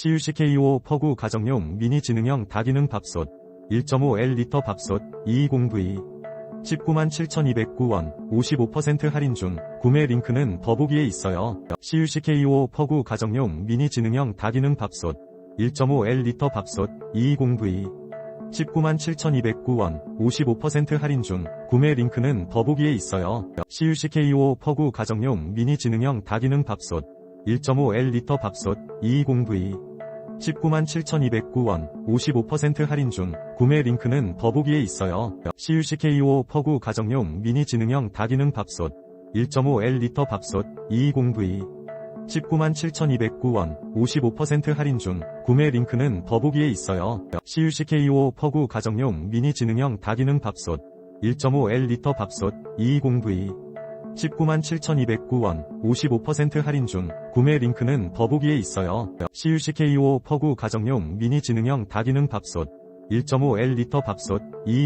CUCKO 퍼구 가정용 미니 지능형 다기능 밥솥 1.5L 리터 밥솥 220V 197,209원 55% 할인 중 구매 링크는 더보기에 있어요. CUCKO 퍼구 가정용 미니 지능형 다기능 밥솥 1.5L 리터 밥솥 220V 197,209원 55% 할인 중 구매 링크는 더보기에 있어요. CUCKO 퍼구 가정용 미니 지능형 다기능 밥솥 1.5L 리터 밥솥 220V 197,209원 55% 할인 중 구매 링크는 더보기에 있어요. CUCKO 퍼구 가정용 미니 지능형 다기능 밥솥 1.5L 리터 밥솥 220V 197,209원 55% 할인 중 구매 링크는 더보기에 있어요. CUCKO 퍼구 가정용 미니 지능형 다기능 밥솥 1.5L 리터 밥솥 220V 197,209원 55% 할인 중 구매 링크는 더보기에 있어요. CUCKO 퍼구 가정용 미니 지능형 다기능 밥솥 1.5L 리터 밥솥 2